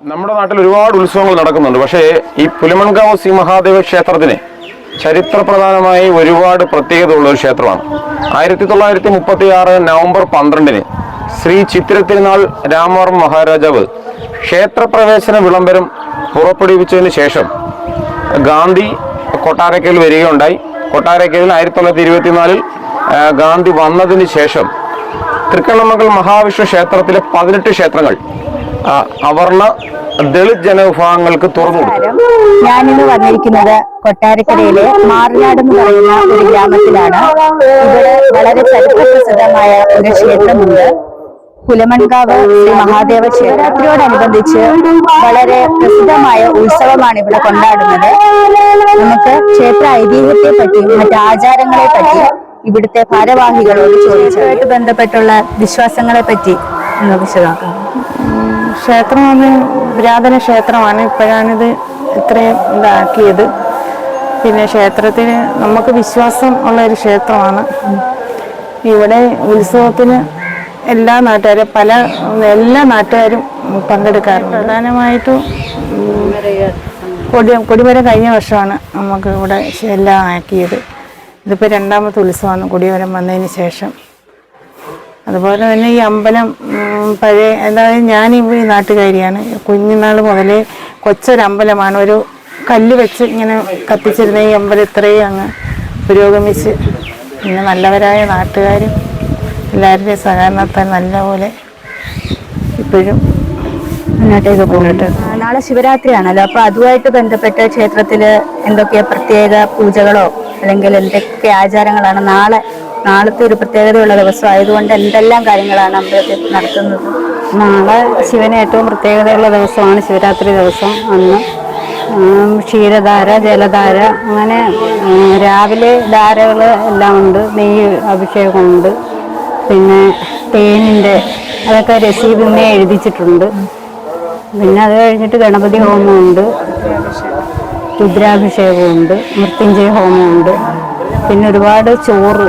നമ്മുടെ നാട്ടിൽ ഒരുപാട് ഉത്സവങ്ങൾ നടക്കുന്നുണ്ട്. പക്ഷേ ഈ പുലിമൺകാവ് ശ്രീ മഹാദേവ ക്ഷേത്രത്തിന് ചരിത്രപ്രധാനമായി ഒരുപാട് പ്രത്യേകത ഉള്ള ഒരു ക്ഷേത്രമാണ്. ആയിരത്തി തൊള്ളായിരത്തി മുപ്പത്തി ആറ് നവംബർ പന്ത്രണ്ടിന് ശ്രീ ചിത്തിരത്തിരുനാൾ രാമവർമ്മ മഹാരാജാവ് ക്ഷേത്രപ്രവേശന വിളംബരം പുറപ്പെടുവിച്ചതിന് ശേഷം ഗാന്ധി കൊട്ടാരക്കയിൽ വരികയുണ്ടായി. കൊട്ടാരക്കയിൽ ആയിരത്തി തൊള്ളായിരത്തി ഇരുപത്തിനാലിൽ ഗാന്ധി വന്നതിന് ശേഷം തൃക്കണ്ണമംഗൽ മഹാവിഷ്ണു ക്ഷേത്രത്തിലെ പതിനെട്ട് ക്ഷേത്രങ്ങൾ അവർണ ദളിത് ജനവിഭാഗങ്ങൾക്ക് തുറന്നു ഞാനിന്ന് വന്നിരിക്കുന്നത് കൊട്ടാരക്കരയിലെ മാറിനാട് എന്ന് പറയുന്ന ഒരു ഗ്രാമത്തിലാണ്. ഇവിടെ വളരെ ചരിത്രപ്രസിദ്ധമായ ഒരു ക്ഷേത്രമുണ്ട്. പുലമൺകാവ് ശ്രീ മഹാദേവ ക്ഷേത്രത്തിനോടനുബന്ധിച്ച് വളരെ പ്രസിദ്ധമായ ഉത്സവമാണ് ഇവിടെ കൊണ്ടാടുന്നത്. നമുക്ക് ക്ഷേത്ര ഐതിഹ്യത്തെ പറ്റിയും മറ്റു ആചാരങ്ങളെ പറ്റിയും ഇവിടുത്തെ ഭാരവാഹികളോട് ചോദിച്ചതായിട്ട് ബന്ധപ്പെട്ടുള്ള വിശ്വാസങ്ങളെ പറ്റി ഒന്ന് വിശദമാക്കാം. ക്ഷേത്രം എന്ന് പുരാതന ക്ഷേത്രമാണ്. ഇപ്പോഴാണിത് ഇത്രയും ഇതാക്കിയത്. പിന്നെ ക്ഷേത്രത്തിന് നമുക്ക് വിശ്വാസം ഉള്ള ഒരു ക്ഷേത്രമാണ്. ഇവിടെ ഉത്സവത്തിന് എല്ലാ നാട്ടുകാരും പല എല്ലാ നാട്ടുകാരും പങ്കെടുക്കാറുണ്ട്. പ്രധാനമായിട്ടും കൊടി കൊടിമരം കഴിഞ്ഞ വർഷമാണ് നമുക്ക് ഇവിടെ എല്ലാം ആക്കിയത്. ഇതിപ്പോൾ രണ്ടാമത്തെ ഉത്സവമാണ്. കൊടിമരം വന്നതിന് ശേഷം. അതുപോലെ തന്നെ ഈ അമ്പലം പഴയ അതായത് ഞാൻ ഈ നാട്ടുകാരിയാണ്. കുഞ്ഞുനാൾ മുതലേ കൊച്ചൊരമ്പലമാണ്. ഒരു കല്ല് വെച്ച് ഇങ്ങനെ കത്തിച്ചിരുന്ന ഈ അമ്പലം ഇത്രയും അങ്ങ് പുരോഗമിച്ച് പിന്നെ നല്ലവരായ നാട്ടുകാരും എല്ലാവരുടെയും സഹകരണത്താൽ നല്ലപോലെ ഇപ്പോഴും മുന്നോട്ടേക്ക് പോകുന്നുണ്ട് നാളെ ശിവരാത്രിയാണല്ലോ. അപ്പൊ അതുമായിട്ട് ബന്ധപ്പെട്ട ക്ഷേത്രത്തിൽ എന്തൊക്കെ പ്രത്യേക പൂജകളോ അല്ലെങ്കിൽ എന്തൊക്കെ ആചാരങ്ങളാണ് നാളെ നാളത്തെ ഒരു പ്രത്യേകതയുള്ള ദിവസം ആയതുകൊണ്ട് എന്തെല്ലാം കാര്യങ്ങളാണ് അമ്പലത്തിൽ നടത്തുന്നത്? നാളെ ശിവന് ഏറ്റവും പ്രത്യേകതയുള്ള ദിവസമാണ് ശിവരാത്രി ദിവസം അന്ന്. ക്ഷീരധാര ജലധാര അങ്ങനെ രാവിലെ ധാരകൾ എല്ലാം ഉണ്ട് നെയ്യ് അഭിഷേകമുണ്ട്. പിന്നെ തേനിന്റെ അതൊക്കെ രസീബിനെ എഴുതിച്ചിട്ടുണ്ട്. പിന്നെ അത് കഴിഞ്ഞിട്ട് ഗണപതി ഹോമമുണ്ട്. രുദ്രാഭിഷേകമുണ്ട്. മൃത്യുഞ്ജയ ഹോമമുണ്ട്. പിന്നെ ഒരുപാട് ചോറ്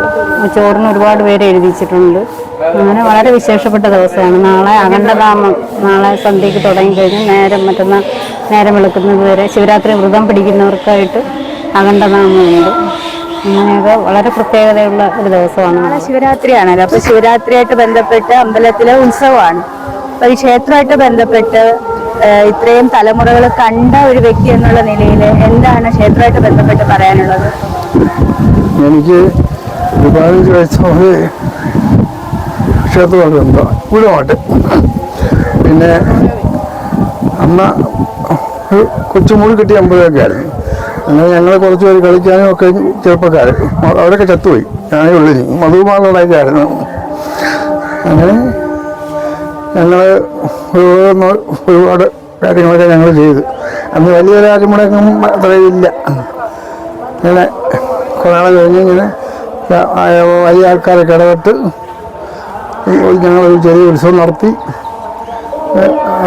ചോറിന് ഒരുപാട് പേര് എഴുതിച്ചിട്ടുണ്ട്. അങ്ങനെ വളരെ വിശേഷപ്പെട്ട ദിവസമാണ്. നാളെ അഖണ്ഡധാമം നാളെ സന്ധ്യയ്ക്ക് തുടങ്ങിക്കഴിഞ്ഞ് നേരം മറ്റന്നാൾ നേരം വെളുക്കുന്നത് വരെ ശിവരാത്രി വ്രതം പിടിക്കുന്നവർക്കായിട്ട് അഖണ്ഡധാമമുണ്ട് അങ്ങനെയൊക്കെ വളരെ പ്രത്യേകതയുള്ള ഒരു ദിവസമാണ്. നാളെ ശിവരാത്രിയാണല്ലോ. അപ്പോൾ ശിവരാത്രിയായിട്ട് ബന്ധപ്പെട്ട് അമ്പലത്തിലെ ഉത്സവമാണ്. അപ്പോൾ ഈ ക്ഷേത്രമായിട്ട് ബന്ധപ്പെട്ട് ഇത്രയും തലമുറകൾ കണ്ട ഒരു വ്യക്തി എന്നുള്ള നിലയിൽ എന്താണ് ക്ഷേത്രമായിട്ട് ബന്ധപ്പെട്ട് പറയാനുള്ളത്? എനിക്ക് ഒരു പതിനഞ്ച് ക്ഷേത്രമൊക്കെ മുതൽ കുലമാട്ട് പിന്നെ അന്ന് ഒരു കൊച്ചുമൂടി കിട്ടിയ അമ്പലമൊക്കെ ആയിരുന്നു. അങ്ങനെ ഞങ്ങൾ കുറച്ച് പേര് കളിക്കാനും ഒക്കെ ചെറുപ്പക്കാർ അവരൊക്കെ ചത്തുപോയി. ഞാനേ ഉള്ളു മധുമാളൊക്കെ ആയിരുന്നു. അങ്ങനെ ഞങ്ങൾ ഒരുപാട് കാര്യങ്ങളൊക്കെ ഞങ്ങൾ ചെയ്തു. അന്ന് വലിയൊരു വലിയ കൂടെ അത്രയില്ല ഇങ്ങനെ കുറേ കഴിഞ്ഞ് ഇങ്ങനെ വലിയ ആൾക്കാരൊക്കെ ഇടപെട്ട് ഞങ്ങളൊരു ചെറിയ ഉത്സവം നടത്തി.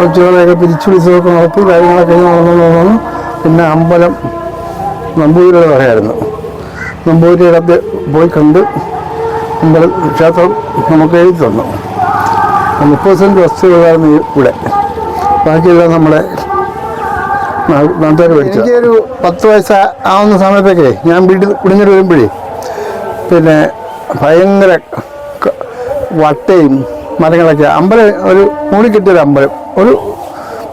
ഉച്ചകളെയൊക്കെ പിരിച്ചു ഉത്സവമൊക്കെ നടത്തി കാര്യങ്ങളൊക്കെ നടന്നു പിന്നെ അമ്പലം നമ്പൂതിരിയുടെ പറയായിരുന്നു നമ്പൂതിരിയുടെ പോയി കണ്ട് അമ്പലം ക്ഷേത്രം നമുക്ക് എഴുതി തന്നു. മുപ്പത് സെന്റ് വസ്തുവായിരുന്നു ഇവിടെ ബാക്കിയെല്ലാം നമ്മുടെ നാട്ടുകാർ പഠിച്ചു എനിക്കൊരു പത്ത് വയസ്സ് ആവുന്ന സമയത്തൊക്കെ ഞാൻ വീട്ടിൽ കുടിഞ്ഞിട്ട് വരുമ്പോഴേ പിന്നെ ഭയങ്കര വട്ടയും മരങ്ങളൊക്കെ. അമ്പലം ഒരു മൂടിക്കെട്ടിയൊരു അമ്പലം ഒരു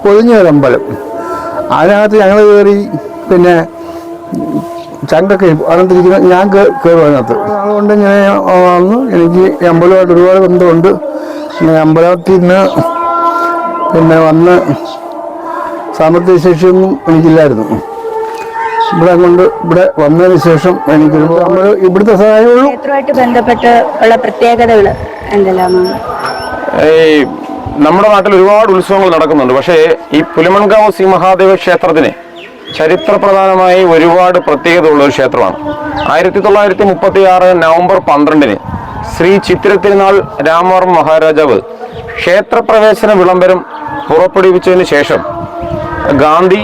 പൊതിഞ്ഞൊരു അമ്പലം. അതിനകത്ത് ഞങ്ങൾ കയറി പിന്നെ ചങ്കൊക്കെ അതിനകത്തിരിക്കുന്ന ഞാൻ കയറും അതിനകത്ത്. അതുകൊണ്ട് ഇങ്ങനെ വന്നു. എനിക്ക് അമ്പലമായിട്ട് ഒരുപാട് ബന്ധമുണ്ട്. അമ്പലത്തിൽ നിന്ന് പിന്നെ വന്ന് സാമ്പത്തിക ശേഷിയൊന്നും എനിക്കില്ലായിരുന്നു. ഇവിടെ കൊണ്ട് ഇവിടെ വന്നതിന് ശേഷം എനിക്ക് നമ്മൾ ഇവിടുത്തെ സഹായമുള്ളൂ. ക്ഷേത്രമായിട്ട് ബന്ധപ്പെട്ട് ഉള്ള പ്രത്യേകതകൾ എന്തെല്ലാമാണ് ഈ നമ്മുടെ നാട്ടിൽ ഒരുപാട് ഉത്സവങ്ങൾ നടക്കുന്നുണ്ട്. പക്ഷേ ഈ പുലിമൺകാവ് ശ്രീ മഹാദേവ ക്ഷേത്രത്തിന് ചരിത്രപ്രധാനമായി ഒരുപാട് പ്രത്യേകത ഉള്ള ഒരു ക്ഷേത്രമാണ്. ആയിരത്തി തൊള്ളായിരത്തി മുപ്പത്തി ആറ് നവംബർ പന്ത്രണ്ടിന് ശ്രീ ചിത്തിരത്തിരുനാൾ രാമവർമ്മ മഹാരാജാവ് ക്ഷേത്രപ്രവേശന വിളംബരം പുറപ്പെടുവിച്ചതിന് ശേഷം ഗാന്ധി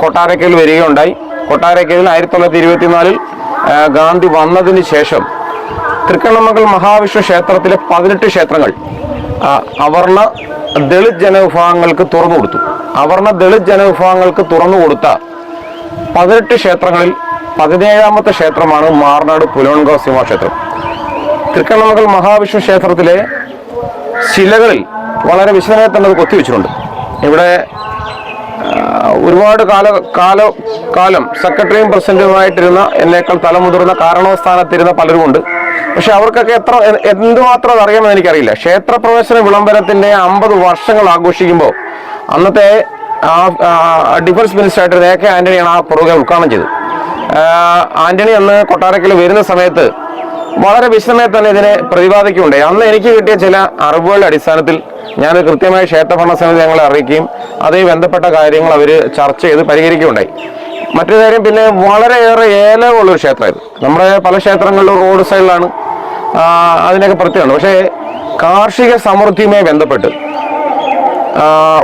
കൊട്ടാരക്കയിൽ വരികയുണ്ടായി. കൊട്ടാരക്കയിൽ ആയിരത്തി തൊള്ളായിരത്തി ഇരുപത്തിനാലിൽ ഗാന്ധി വന്നതിന് ശേഷം തൃക്കണ്ണമംഗൽ മഹാവിഷ്ണു ക്ഷേത്രത്തിലെ പതിനെട്ട് ക്ഷേത്രങ്ങൾ അവർണ ദളിത് ജനവിഭാഗങ്ങൾക്ക് തുറന്നു കൊടുത്തു. അവർണ ദളിത് ജനവിഭാഗങ്ങൾക്ക് തുറന്നു കൊടുത്ത പതിനെട്ട് ക്ഷേത്രങ്ങളിൽ പതിനേഴാമത്തെ ക്ഷേത്രമാണ് മാർനാട് പുലോൺകോ സിംഹക്ഷേത്രം. തൃക്കണ്ണമംഗൽ മഹാവിഷ്ണു ക്ഷേത്രത്തിലെ ശിലകളിൽ വളരെ വിശദമായി തന്നെ അത് കൊത്തിവെച്ചിട്ടുണ്ട്. ഇവിടെ ഒരുപാട് കാല കാല കാലം സെക്രട്ടറിയും പ്രസിഡന്റുമായിട്ടിരുന്ന എന്നേക്കാൾ തലമുതിർന്ന കാരണവസ്ഥാനത്തിരുന്ന പലരുമുണ്ട്. പക്ഷെ അവർക്കൊക്കെ എത്ര എന്തുമാത്രം അറിയാമെന്ന് എനിക്കറിയില്ല. ക്ഷേത്രപ്രവേശന വിളംബരത്തിന്റെ അമ്പത് വർഷങ്ങൾ ആഘോഷിക്കുമ്പോൾ അന്നത്തെ ഡിഫൻസ് മിനിസ്റ്റർ ആയിട്ട് എ കെ ആന്റണിയാണ് ആ പ്രോഗ്രാം ഉദ്ഘാടനം ചെയ്തത്. ആന്റണി അന്ന് കൊട്ടാരക്കൽ വരുന്ന സമയത്ത് വളരെ വിശദമായി തന്നെ ഇതിനെ പ്രതിപാദിക്കുന്നുണ്ട്. അന്ന് എനിക്ക് കിട്ടിയ ചില അറിവുകളുടെ അടിസ്ഥാനത്തിൽ ഞാൻ കൃത്യമായി ക്ഷേത്രഭരണ സമിതി ഞങ്ങളെ അറിയിക്കുകയും അതുമായി ബന്ധപ്പെട്ട കാര്യങ്ങൾ അവർ ചർച്ച ചെയ്ത് പരിഹരിക്കുകയുണ്ടായി. മറ്റൊരു കാര്യം പിന്നെ വളരെയേറെ ഏലമുള്ളൊരു ക്ഷേത്രമായിരുന്നു നമ്മുടെ പല ക്ഷേത്രങ്ങളിലും റോഡ് സൈഡിലാണ് അതിനൊക്കെ പ്രത്യേകമാണ് പക്ഷേ കാർഷിക സമൃദ്ധിയുമായി ബന്ധപ്പെട്ട്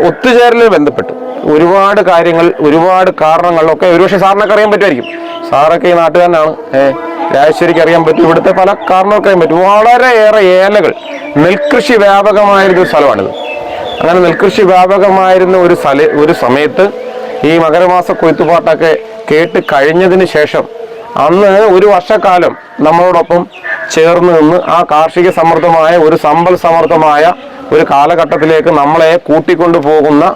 ഒത്തുചേരലിൽ ബന്ധപ്പെട്ട് ഒരുപാട് കാര്യങ്ങൾ ഒരുപാട് കാരണങ്ങളിലൊക്കെ ഒരുപക്ഷെ സാറിനൊക്കെ അറിയാൻ പറ്റുമായിരിക്കും. സാറൊക്കെ ഈ നാട്ടുകാരനാണ്. ഏഹ് രാജശ്വരിക്ക് അറിയാൻ പറ്റും. ഇവിടുത്തെ പല കാരണങ്ങൾക്ക് അറിയാൻ പറ്റും. വളരെയേറെ ഏലകൾ. നെൽകൃഷി വ്യാപകമായിരുന്ന ഒരു സ്ഥലമാണിത്. അങ്ങനെ നെൽകൃഷി വ്യാപകമായിരുന്ന ഒരു സ്ഥല ഒരു സമയത്ത് ഈ മകരമാസ കൊയ്ത്തുപാട്ടൊക്കെ കേട്ട് കഴിഞ്ഞതിന് ശേഷം അന്ന് ഒരു വർഷക്കാലം നമ്മളോടൊപ്പം ചേർന്ന് നിന്ന് ആ കാർഷിക സമൃദ്ധമായ ഒരു സമ്പൽ സമൃദ്ധമായ ഒരു കാലഘട്ടത്തിലേക്ക് നമ്മളെ കൂട്ടിക്കൊണ്ടു പോകുന്ന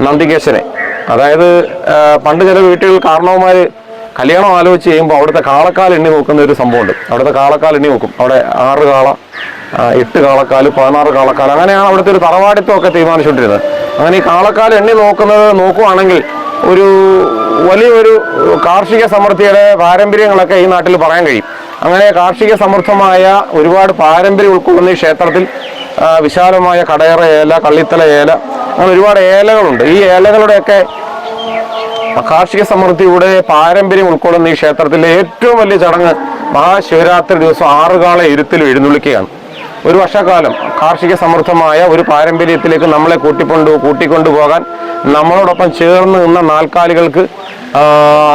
നന്ദികേശനെ. അതായത് പണ്ട് ചില വീട്ടുകളിൽ കാരണവന്മാര് കല്യാണം ആലോചിച്ച് ചെയ്യുമ്പോൾ അവിടുത്തെ കാളക്കാൽ എണ്ണി നോക്കുന്ന ഒരു സംഭവമുണ്ട്. അവിടുത്തെ കാളക്കാൽ എണ്ണി നോക്കും. അവിടെ ആറ് കാള എട്ട് കാളക്കാൽ പതിനാറ് കാളക്കാൽ അങ്ങനെയാണ് അവിടുത്തെ ഒരു തറവാടിത്തമൊക്കെ തീരുമാനിച്ചുകൊണ്ടിരുന്നത്. അങ്ങനെ ഈ കാളക്കാൽ എണ്ണി നോക്കുന്നത് നോക്കുവാണെങ്കിൽ ഒരു വലിയൊരു കാർഷിക സമൃദ്ധിയുടെ പാരമ്പര്യങ്ങളൊക്കെ ഈ നാട്ടിൽ പറയാൻ കഴിയും. അങ്ങനെ കാർഷിക സമൃദ്ധമായ ഒരുപാട് പാരമ്പര്യം ഉൾക്കൊള്ളുന്ന ഈ ക്ഷേത്രത്തിൽ വിശാലമായ കടയറ ഏല കള്ളിത്തല ഏല അങ്ങനെ ഒരുപാട് ഏലകളുണ്ട്. ഈ ഏലകളുടെയൊക്കെ കാർഷിക സമൃദ്ധിയുടെ പാരമ്പര്യം ഉൾക്കൊള്ളുന്ന ഈ ക്ഷേത്രത്തിലെ ഏറ്റവും വലിയ ചടങ്ങ് മഹാശിവരാത്രി ദിവസം ആറുകാല ഇരുത്തിൽ എഴുന്നള്ളിക്കുകയാണ്. ഒരു വർഷക്കാലം കാർഷിക സമൃദ്ധമായ ഒരു പാരമ്പര്യത്തിലേക്ക് നമ്മളെ കൂട്ടിക്കൊണ്ടു കൂട്ടിക്കൊണ്ടുപോകാൻ നമ്മളോടൊപ്പം ചേർന്ന് നിന്ന നാൽക്കാലികൾക്ക്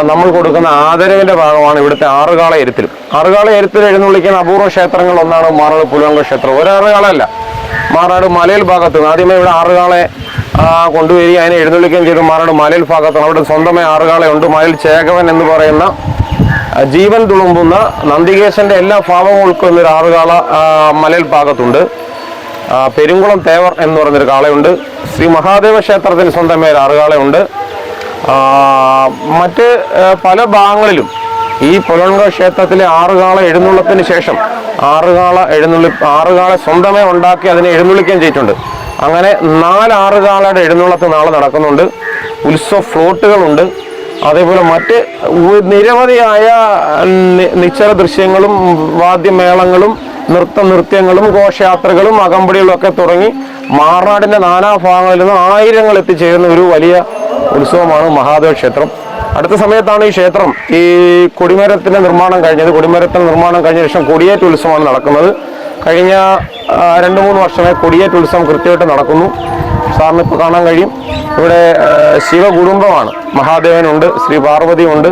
നമ്മൾ കൊടുക്കുന്ന ആദരവിന്റെ ഭാഗമാണ് ഇവിടുത്തെ ആറുകാള എരുത്തിൽ ആറുകാള എരുത്തിൽ എഴുന്നള്ളിക്കുന്ന അപൂർവ ക്ഷേത്രങ്ങൾ ഒന്നാണ് മാറാട് പുലുവങ്ക ക്ഷേത്രം. ഒരാറുകാളല്ല മാറാട് മലയിൽ ഭാഗത്ത് ആദ്യമേ ഇവിടെ ആറുകാളെ കൊണ്ടുവരികയും അതിനെ എഴുന്നള്ളിക്കുകയും ചെയ്തു മാറാട് മലയിൽ ഭാഗത്താണ് അവിടെ സ്വന്തമായി ആറുകാളയുണ്ട്. മലയിൽ ചേകവൻ എന്ന് പറയുന്ന ജീവൻ തുളുമ്പുന്ന നന്ദികേശന്റെ എല്ലാ ഭാവവും ഉൾക്കൊള്ളുന്ന ഒരു ആറുകാള മലയിൽ ഭാഗത്തുണ്ട് പെരുങ്കുളം തേവർ എന്ന് പറഞ്ഞൊരു കാളയുണ്ട്. ശ്രീ മഹാദേവ ക്ഷേത്രത്തിന് സ്വന്തമായ ഒരു ആറുകാളയുണ്ട്. മറ്റ് പല ഭാഗങ്ങളിലും ഈ പുലങ്ക ക്ഷേത്രത്തിലെ ആറുകാള എഴുന്നള്ളത്തിന് ശേഷം ആറുകാള എഴുന്നള്ളി ആറുകാളെ സ്വന്തമായി ഉണ്ടാക്കി അതിനെ എഴുന്നള്ളിക്കുകയും ചെയ്തിട്ടുണ്ട്. അങ്ങനെ നാലാറ് കാലയുടെ എഴുന്നള്ളത്ത് നാളെ നടക്കുന്നുണ്ട്. ഉത്സവ ഫ്ലോട്ടുകളുണ്ട്. അതേപോലെ മറ്റ് നിരവധിയായ നിശ്ചല ദൃശ്യങ്ങളും വാദ്യമേളങ്ങളും നൃത്ത നൃത്യങ്ങളും ഘോഷയാത്രകളും അകമ്പടികളും ഒക്കെ തുടങ്ങി മാറാടിന്റെ നാനാഭാഗങ്ങളിൽ നിന്ന് ആയിരങ്ങൾ എത്തിച്ചേരുന്ന ഒരു വലിയ ഉത്സവമാണ് മഹാദേവ ക്ഷേത്രം. അടുത്ത സമയത്താണ് ഈ ക്ഷേത്രം. ഈ കൊടിമരത്തിന്റെ നിർമ്മാണം കഴിഞ്ഞത്. കൊടിമരത്തിന്റെ നിർമ്മാണം കഴിഞ്ഞ ശേഷം കൊടിയേറ്റ് ഉത്സവമാണ് നടക്കുന്നത്. കഴിഞ്ഞ രണ്ട് മൂന്ന് വർഷമായി കൊടിയേറ്റ് ഉത്സവം കൃത്യമായിട്ട് നടക്കുന്നു. സാറിന് ഇപ്പോൾ കാണാൻ കഴിയും. ഇവിടെ ശിവകുടുംബമാണ്. മഹാദേവനുണ്ട് ശ്രീ പാർവതിയുണ്ട്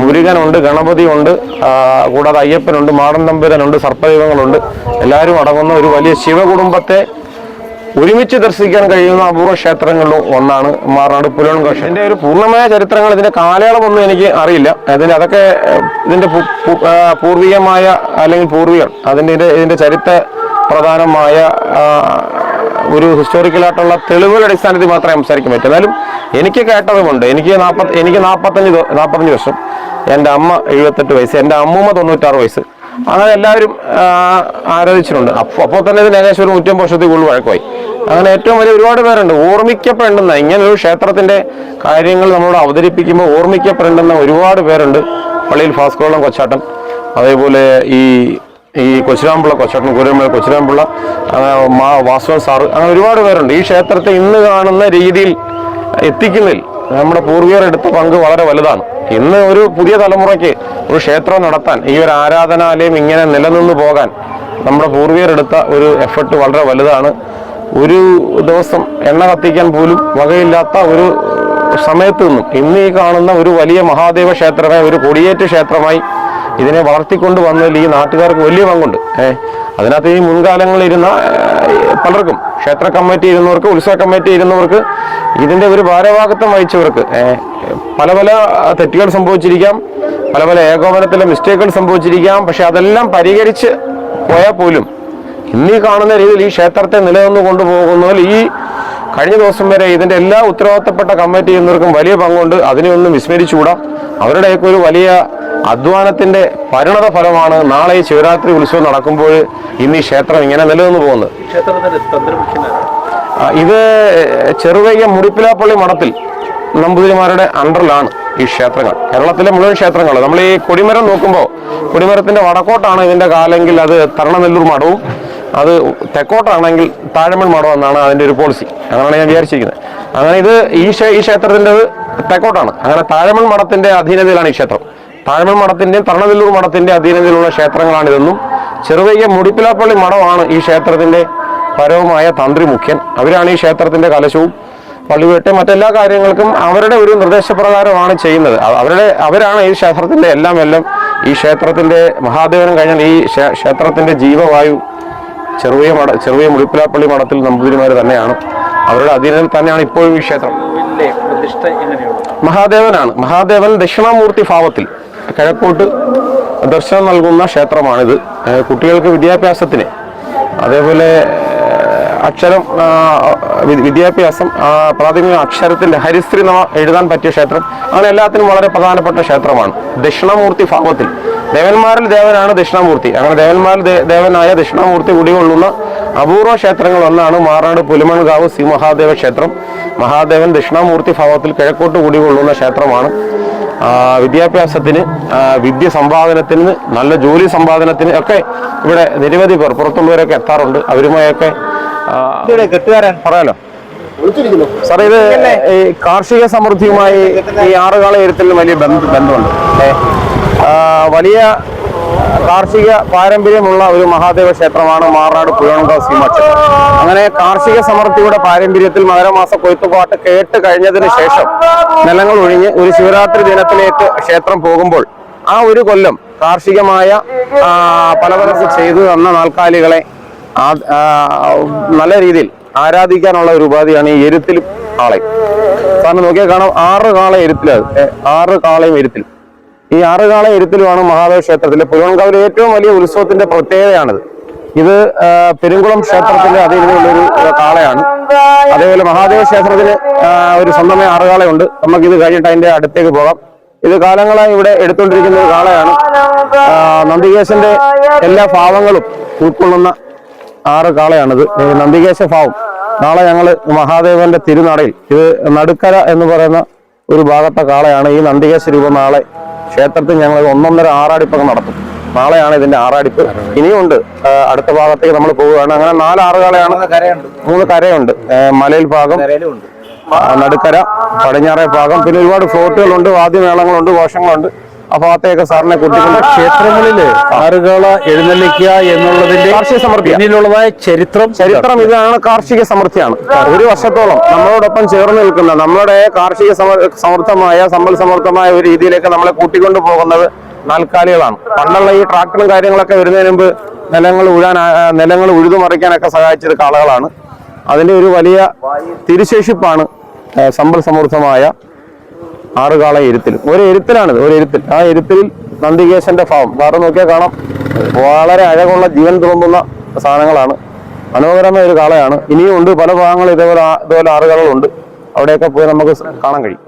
മുരുകനുണ്ട് ഗണപതിയുണ്ട് കൂടാതെ അയ്യപ്പനുണ്ട് മാടൻ തമ്പുരനുണ്ട് സർപ്പദൈവങ്ങളുണ്ട്. എല്ലാവരും അടങ്ങുന്ന ഒരു വലിയ ശിവകുടുംബത്തെ ഒരുമിച്ച് ദർശിക്കാൻ കഴിയുന്ന അപൂർവ ക്ഷേത്രങ്ങളിൽ ഒന്നാണ് മാറാട് പുലൺകോശം ഇതിന്റെ ഒരു പൂർണമായ ചരിത്രങ്ങൾ ഇതിന്റെ കാലയളവൊന്നും എനിക്ക് അറിയില്ല. അതിന്റെ അതൊക്കെ ഇതിന്റെ പൂർവികമായ അല്ലെങ്കിൽ പൂർവികർ അതിന്റെ ഇതിന്റെ- ചരിത്ര പ്രധാനമായ ഒരു ഹിസ്റ്റോറിക്കലായിട്ടുള്ള തെളിവുകളുടെ അടിസ്ഥാനത്തിൽ മാത്രമേ സംസാരിക്കാൻ പറ്റൂ. എന്നാലും എനിക്ക് കേട്ടതുമുണ്ട്. എനിക്ക് നാൽപ്പത്തി എനിക്ക് നാൽപ്പത്തഞ്ച് നാൽപ്പത്തഞ്ച് വർഷം. എന്റെ അമ്മ എഴുപത്തെട്ട് വയസ്സ് എന്റെ അമ്മൂമ്മ തൊണ്ണൂറ്റാറ് വയസ്സ്. അങ്ങനെ എല്ലാവരും ആരാധിച്ചിട്ടുണ്ട്. അപ്പോൾ അപ്പോൾ തന്നെ ഇത് ഏകദേശം ഒരു നൂറ്റമ്പത് വർഷത്തിൽ കൂടുതൽ വഴക്കമായി. അങ്ങനെ ഏറ്റവും വലിയ ഒരുപാട് പേരുണ്ട്. ഓർമ്മിക്കപ്പെടേണ്ടുന്ന ഇങ്ങനെ ഒരു ക്ഷേത്രത്തിന്റെ കാര്യങ്ങൾ നമ്മളോട് അവതരിപ്പിക്കുമ്പോൾ ഓർമ്മിക്കപ്പെടേണ്ടുന്ന ഒരുപാട് പേരുണ്ട്. പള്ളിയിൽ ഭാസ്കോളം കൊച്ചാട്ടൻ അതേപോലെ ഈ ഈ കൊച്ചിരാമ്പിള്ള കൊച്ചാട്ടൻ കുരമല കൊച്ചിരാമ്പിള്ള മാ വാസവൻ സാറ് അങ്ങനെ ഒരുപാട് പേരുണ്ട്. ഈ ക്ഷേത്രത്തെ ഇന്ന് കാണുന്ന രീതിയിൽ എത്തിക്കുന്നതിൽ നമ്മുടെ പൂർവികർ എടുത്ത പങ്ക് വളരെ വലുതാണ്. ഇന്ന് ഒരു പുതിയ തലമുറയ്ക്ക് ഒരു ക്ഷേത്രം നടത്താൻ ഈ ഒരു ആരാധനാലയം ഇങ്ങനെ നിലനിന്ന് പോകാൻ നമ്മുടെ പൂർവികരെടുത്ത ഒരു എഫർട്ട് വളരെ വലുതാണ്. ഒരു ദിവസം എണ്ണ കത്തിക്കാൻ പോലും വകയില്ലാത്ത ഒരു സമയത്ത് നിന്നും ഇന്ന് ഈ കാണുന്ന ഒരു വലിയ മഹാദേവ ക്ഷേത്രമായി ഒരു കൊടിയേറ്റ് ക്ഷേത്രമായി ഇതിനെ വളർത്തിക്കൊണ്ട് വന്നതിൽ ഈ നാട്ടുകാർക്ക് വലിയ പങ്കുണ്ട്. ഏഹ് അതിനകത്ത് ഈ മുൻകാലങ്ങളിൽ ഇരുന്ന പലർക്കും ക്ഷേത്ര കമ്മിറ്റി ഇരുന്നവർക്ക് ഉത്സവ കമ്മിറ്റി ഇരുന്നവർക്ക് ഇതിന്റെ ഒരു ഭാരവാഹിത്വം വഹിച്ചവർക്ക് പല പല തെറ്റുകൾ സംഭവിച്ചിരിക്കാം പല പല ഏകോപനത്തിലെ മിസ്റ്റേക്കുകൾ സംഭവിച്ചിരിക്കാം പക്ഷെ അതെല്ലാം പരിഹരിച്ച് പോയാൽ പോലും ഇന്നീ കാണുന്ന രീതിയിൽ ഈ ക്ഷേത്രത്തെ നിലനിന്ന് കൊണ്ടുപോകുന്നതിൽ ഈ കഴിഞ്ഞ ദിവസം വരെ ഇതിന്റെ എല്ലാ ഉത്തരവാദിത്തപ്പെട്ട കമ്മിറ്റി ചെയ്യുന്നവർക്കും വലിയ പങ്കുണ്ട്. അതിനെ ഒന്നും വിസ്മരിച്ചുകൂടാ. അവരുടെയൊക്കെ ഒരു വലിയ അധ്വാനത്തിന്റെ പരിണത ഫലമാണ് നാളെ ഈ ശിവരാത്രി ഉത്സവം നടക്കുമ്പോൾ ഇന്ന് ഈ ക്ഷേത്രം ഇങ്ങനെ നിലനിന്ന് പോകുന്നത്. ഇത് ചെറുവയ്യ മുടിപ്പിലാപ്പള്ളി മഠത്തിൽ നമ്പൂതിരിമാരുടെ അണ്ടറിലാണ് ഈ ക്ഷേത്രങ്ങൾ. കേരളത്തിലെ മുഴുവൻ ക്ഷേത്രങ്ങൾ. നമ്മൾ ഈ കൊടിമരം നോക്കുമ്പോൾ കൊടിമരത്തിന്റെ വടക്കോട്ടാണ് ഇതിന്റെ കാലെങ്കിൽ അത് തരണനെല്ലൂർ മഠവും അത് തെക്കോട്ടാണെങ്കിൽ താഴമൺ മഠം എന്നാണ് അതിന്റെ ഒരു പോളിസി അങ്ങനെയാണ് ഞാൻ വിചാരിച്ചിരിക്കുന്നത്. അങ്ങനെ ഇത് ഈ ഈ ക്ഷേത്രത്തിന്റെ തെക്കോട്ടാണ്. അങ്ങനെ താഴമൺ മഠത്തിന്റെ അധീനതയിലാണ് ഈ ക്ഷേത്രം. താഴമൺ മഠത്തിന്റെയും തരണനെല്ലൂർ മഠത്തിന്റെ അധീനതയിലുള്ള ക്ഷേത്രങ്ങളാണ് ഇതെന്നും ചെറുവയ്യ മുടിപ്പിലാപ്പള്ളി മഠമാണ് ഈ ക്ഷേത്രത്തിന്റെ പരവുമായ തന്ത്രി മുഖ്യൻ അവരാണ് ഈ ക്ഷേത്രത്തിന്റെ കലശവും പള്ളിവേട്ട് മറ്റെല്ലാ കാര്യങ്ങൾക്കും അവരുടെ ഒരു നിർദ്ദേശപ്രകാരമാണ് ചെയ്യുന്നത്. അവരുടെ അവരാണ് ഈ ക്ഷേത്രത്തിന്റെ എല്ലാം എല്ലാം ഈ ക്ഷേത്രത്തിന്റെ മഹാദേവനും കഴിഞ്ഞാൽ ഈ ക്ഷേത്രത്തിന്റെ ജീവവായു ചെറുവിയ മഠ ചെറുവിയ മുടിപ്പിലാപ്പള്ളി മഠത്തിൽ നമ്പൂതിരിമാർ തന്നെയാണ്. അവരുടെ അധീനത്തിൽ തന്നെയാണ് ഇപ്പോഴും ഈ ക്ഷേത്രം. മഹാദേവനാണ്. മഹാദേവൻ ദക്ഷിണാമൂർത്തി ഭാവത്തിൽ കിഴക്കോട്ട് ദർശനം നൽകുന്ന ക്ഷേത്രമാണിത്. കുട്ടികൾക്ക് വിദ്യാഭ്യാസത്തിന്. അതേപോലെ അക്ഷരം വിദ്യാഭ്യാസം പ്രാഥമിക അക്ഷരത്തിന്റെ ഹരിശ്രീ നമ എഴുതാൻ പറ്റിയ ക്ഷേത്രം അങ്ങനെ എല്ലാത്തിനും വളരെ പ്രധാനപ്പെട്ട ക്ഷേത്രമാണ്. ദക്ഷിണമൂർത്തി ഭാവത്തിൽ ദേവന്മാരിൽ ദേവനാണ് ദക്ഷിണമൂർത്തി. അങ്ങനെ ദേവന്മാരിൽ ദേവനായ ദക്ഷിണാമൂർത്തി കുടികൊള്ളുന്ന അപൂർവ ക്ഷേത്രങ്ങൾ ഒന്നാണ് മാറാട് പുലിമൺകാവ് ശ്രീ മഹാദേവ ക്ഷേത്രം. മഹാദേവൻ ദക്ഷിണാമൂർത്തി ഭാവത്തിൽ കിഴക്കോട്ട് കുടികൊള്ളുന്ന ക്ഷേത്രമാണ്. വിദ്യാഭ്യാസത്തിന് വിദ്യ സമ്പാദനത്തിന് നല്ല ജോലി സമ്പാദനത്തിന് ഒക്കെ ഇവിടെ നിരവധി പേർ പുറത്തുള്ളവരൊക്കെ എത്താറുണ്ട്. അവരുമായൊക്കെ കെട്ടുകാരൻ പറയാലോ? സാർ ഇത് ഈ കാർഷിക സമൃദ്ധിയുമായി ഈ ആറുകാല എഴുത്തിന് വലിയ ബന്ധ- ബന്ധമുണ്ട്. വലിയ കാർഷിക പാരമ്പര്യമുള്ള ഒരു മഹാദേവ ക്ഷേത്രമാണ് മാറാട് പുഴങ്കാവ് സീമാക്ഷ അങ്ങനെ കാർഷിക സമൃദ്ധിയുടെ പാരമ്പര്യത്തിൽ മകരമാസ കൊയ്ത്തുപാട്ട് കേട്ട് കഴിഞ്ഞതിന് ശേഷം നിലങ്ങൾ ഒഴിഞ്ഞ് ഒരു ശിവരാത്രി ദിനത്തിലേക്ക് ക്ഷേത്രം പോകുമ്പോൾ ആ ഒരു കൊല്ലം കാർഷികമായ പല പല ചെയ്തു തന്ന നാൽക്കാലികളെ നല്ല രീതിയിൽ ആരാധിക്കാനുള്ള ഒരു ഉപാധിയാണ് ഈ എരുത്തിലും കാളയും സാറിന് നോക്കിയാൽ കാണാം ആറ് കാള എരുത്തിലാണ്. ആറ് കാളയും എരുത്തിൽ ഈ ആറ് കാള എരുത്തിലുമാണ് മഹാദേവ ക്ഷേത്രത്തിലെ പുരുവൻകാവിലെ ഏറ്റവും വലിയ ഉത്സവത്തിന്റെ പ്രത്യേകതയാണിത്. ഇത് പെരുങ്കുളം ക്ഷേത്രത്തിന്റെ അധീനതയുള്ള ഒരു കാളയാണ്. അതേപോലെ മഹാദേവ ക്ഷേത്രത്തിന് ഒരു സ്വന്തമായ ആറ് കാളയുണ്ട്. ഇത് കഴിഞ്ഞിട്ട് അതിന്റെ അടുത്തേക്ക് പോകാം. ഇത് കാലങ്ങളായി ഇവിടെ എടുത്തുകൊണ്ടിരിക്കുന്ന ഒരു കാളയാണ്. നന്ദികേശന്റെ എല്ലാ ഭാവങ്ങളും ഉൾക്കൊള്ളുന്ന ആറ് കാളയാണിത്. നന്ദികേശ ഫാം. നാളെ ഞങ്ങൾ മഹാദേവന്റെ തിരുനടയിൽ ഇത് നടുക്കര എന്ന് പറയുന്ന ഒരു ഭാഗത്തെ കാളയാണ് ഈ നന്ദികേശ രൂപം നാളെ ക്ഷേത്രത്തിൽ ഞങ്ങൾ ഒന്നൊന്നര ആറാടിപ്പൊക്കെ നടത്തും. നാളെയാണ് ഇതിന്റെ ആറാടിപ്പ്. ഇനിയുണ്ട് അടുത്ത ഭാഗത്തേക്ക് നമ്മൾ പോവുകയാണ്. അങ്ങനെ നാല് ആറ് കാളയാണ്. മൂന്ന് കരയുണ്ട്. മലയിൽ ഭാഗം നടുക്കര പടിഞ്ഞാറേ ഭാഗം. പിന്നെ ഒരുപാട് ഫ്ലോട്ടുകളുണ്ട് വാദ്യമേളങ്ങളുണ്ട് ഘോഷങ്ങളുണ്ട്. ആ ഭാഗത്തേക്ക് സാറിനെ കുട്ടികളുടെ ക്ഷേത്രങ്ങളിൽ ആറുകള എഴുന്നള്ളിക്കുക എന്നുള്ളതിന്റെ കാർഷിക സമൃദ്ധി പിന്നിലുള്ളതായ ചരിത്രം ചരിത്രം ഇതാണ്. കാർഷിക സമൃദ്ധിയാണ്. ഒരു വർഷത്തോളം നമ്മളോടൊപ്പം ചേർന്ന് നിൽക്കുന്ന നമ്മുടെ കാർഷിക സമ- സമൃദ്ധമായ സമ്പൽ സമൃദ്ധമായ ഒരു രീതിയിലേക്ക് നമ്മളെ കൂട്ടിക്കൊണ്ടു പോകുന്നത് നാൽക്കാലികളാണ്. പണ്ടുള്ള ഈ ട്രാക്ടറും കാര്യങ്ങളൊക്കെ വരുന്നതിന് മുമ്പ് നിലങ്ങൾ ഉഴാൻ നിലങ്ങൾ ഉഴുതുമറിക്കാനൊക്കെ സഹായിച്ചത് കാളകളാണ്. അതിന്റെ ഒരു വലിയ തിരുശേഷിപ്പാണ് സമ്പൽ സമൃദ്ധമായ ആറുകാള എരുത്തിലും ഒരു എരുത്തിലാണിത് ഒരു എരുത്തിൽ ആ എരുത്തിൽ നന്ദികേശന്റെ ഭാവം. വേറെ നോക്കിയാൽ കാണാം. വളരെ അഴകുള്ള ജീവൻ തോന്നുന്ന സാധനങ്ങളാണ്. മനോഹരമായ ഒരു കാളയാണ്. ഇനിയും ഉണ്ട്. പല ഭാഗങ്ങളും ഇതേപോലെ ഇതുപോലെ ആറുകാളുകളുണ്ട്. അവിടെയൊക്കെ പോയി നമുക്ക് കാണാൻ കഴിയും.